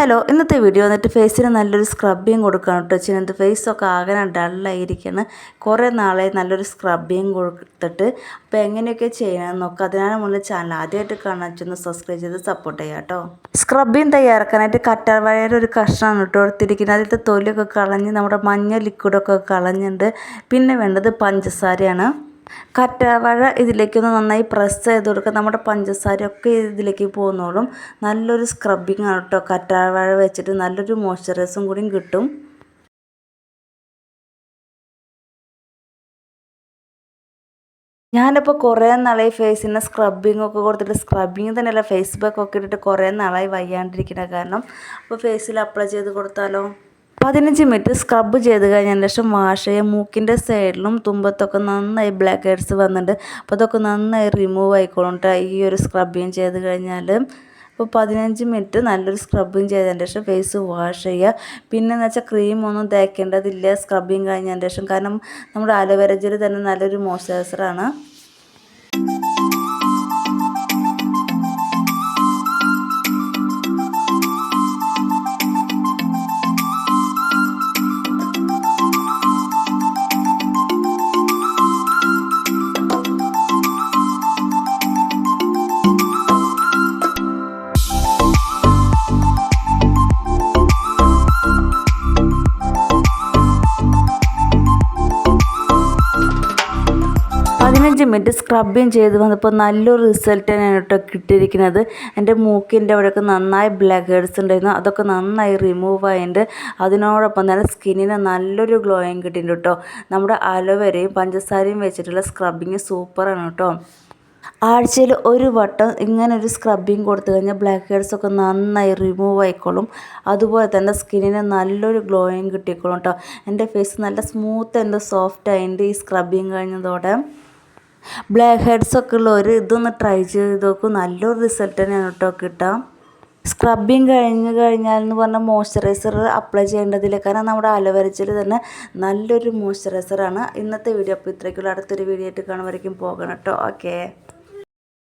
Hello ഇന്നത്തെ video വന്നിട്ട് ഫേസിന് നല്ലൊരു സ്ക്രബിങ് കൊടുക്കണം കേട്ടോ. ചിന്നത് ഫേസൊക്കെ ആകെ ഡള്ളായിരിക്കണം. കുറേ നാളെ നല്ലൊരു സ്ക്രബിങ് കൊടുത്തിട്ട് അപ്പോൾ എങ്ങനെയൊക്കെ ചെയ്യണമെന്ന് നോക്കാം. അതിനാണ് മുന്നിൽ ചാനൽ ആദ്യമായിട്ട് കാണാൻ ചെന്ന് സബ്സ്ക്രൈബ് ചെയ്ത് സപ്പോർട്ട് ചെയ്യാം കേട്ടോ. സ്ക്രബിങ് തയ്യാറാക്കാനായിട്ട് കറ്റാർവാഴയുടെ ഒരു കഷ്ണമാണ് കേട്ടോ എടുത്തിരിക്കുന്നത് അതിലത്തെ തൊലിയൊക്കെ കളഞ്ഞ് നമ്മുടെ മഞ്ഞ ലിക്വിഡൊക്കെ കളഞ്ഞിട്ടുണ്ട് പിന്നെ വേണ്ടത് പഞ്ചസാരയാണ്. കറ്റാവാഴ ഇതിലേക്കൊന്ന് നന്നായി പ്രസ് ചെയ്ത് കൊടുക്കുക. നമ്മുടെ പഞ്ചസാരയൊക്കെ ഇതിലേക്ക് പോകുന്നോളും നല്ലൊരു സ്ക്രബിങ് ആണ് കേട്ടോ കറ്റാവാഴ വെച്ചിട്ട് നല്ലൊരു മോയ്സ്ചറൈസും കൂടിയും കിട്ടും. ഞാനിപ്പോൾ കുറേ നാളായി ഫേസിന് സ്ക്രബിങ് ഒക്കെ കൊടുത്തിട്ട് സ്ക്രബിങ് തന്നെയല്ല ഫേസ് ഒക്കെ ഇട്ടിട്ട് കുറേ നാളായി വയ്യാണ്ടിരിക്കണ കാരണം. അപ്പോൾ ഫേസിൽ അപ്ലൈ ചെയ്ത് കൊടുത്താലോ? പതിനഞ്ച് മിനിറ്റ് സ്ക്രബ് ചെയ്ത് കഴിഞ്ഞതിന് ശേഷം വാഷ് ചെയ്യുക. മൂക്കിന്റെ സൈഡിലും തുമ്പത്തൊക്കെ നന്നായി ബ്ലാക്ക് ഹെഡ്സ് വന്നിട്ടുണ്ട്. അപ്പോൾ അതൊക്കെ നന്നായി റിമൂവ് ആയിക്കോളും ഈ ഒരു സ്ക്രബിങ് ചെയ്ത് കഴിഞ്ഞാൽ അപ്പോൾ പതിനഞ്ച് മിനിറ്റ് നല്ലൊരു സ്ക്രബിങ് ചെയ്തതിന് ശേഷം ഫേസ് വാഷ് ചെയ്യുക. പിന്നെ എന്ന് വെച്ചാൽ ക്രീം ഒന്നും തേക്കേണ്ടതില്ല സ്ക്രബിങ് കഴിഞ്ഞതിന് ശേഷം. കാരണം നമ്മുടെ അലോവേര ജെൽ തന്നെ നല്ലൊരു മോയ്സ്ചറൈസറാണ് പതിനഞ്ച് മിനിറ്റ് സ്ക്രബിങ് ചെയ്ത് വന്നപ്പോൾ നല്ലൊരു റിസൾട്ട് തന്നെയാണ് കേട്ടോ കിട്ടിയിരിക്കുന്നത്. എന്റെ മൂക്കിന്റെ അവിടെയൊക്കെ നന്നായി ബ്ലാക്ക് ഹെഡ്സ് ഉണ്ടായിരുന്നു. അതൊക്കെ നന്നായി റിമൂവ് ആയിട്ട് അതിനോടൊപ്പം തന്നെ സ്കിന്നിന് നല്ലൊരു ഗ്ലോയിങ് കിട്ടിയിട്ടുണ്ട് കേട്ടോ. നമ്മുടെ അലോവേരയും പഞ്ചസാരയും വെച്ചിട്ടുള്ള സ്ക്രബിങ് സൂപ്പറാണ് കേട്ടോ. ആഴ്ചയിൽ ഒരു വട്ടം ഇങ്ങനെ ഒരു സ്ക്രബിങ് കൊടുത്തു കഴിഞ്ഞാൽ ബ്ലാക്ക് ഹെഡ്സ് ഒക്കെ നന്നായി റിമൂവ് ആയിക്കോളും. അതുപോലെ തന്നെ സ്കിന്നിന് നല്ലൊരു ഗ്ലോയിങ് കിട്ടിക്കോളും കേട്ടോ. എന്റെ ഫേസ് നല്ല സ്മൂത്ത് ആൻഡ് സോഫ്റ്റ് ആയിട്ട് ഈ സ്ക്രബിങ് കഴിഞ്ഞതോടെ. ബ്ലാക്ക് ഹെഡ്സ് ഒക്കെ ഉള്ളവർ ഇതൊന്ന് ട്രൈ ചെയ്ത് നോക്കും. നല്ലൊരു റിസൾട്ട് തന്നെയാണ് കേട്ടോ കിട്ടാം. സ്ക്രബിങ് കഴിഞ്ഞ് കഴിഞ്ഞാൽ എന്ന് പറഞ്ഞാൽ മോയ്സ്ചറൈസർ അപ്ലൈ ചെയ്യേണ്ടതില്ല. കാരണം നമ്മുടെ അലവരച്ചിൽ തന്നെ നല്ലൊരു മോയ്സ്ചറൈസറാണ് ഇന്നത്തെ വീഡിയോ അപ്പോൾ ഇത്രയ്ക്കുള്ള. അടുത്തൊരു വീഡിയോ ആയിട്ട് കാണുമ്പോഴേക്കും പോകണം കേട്ടോ. ഓക്കേ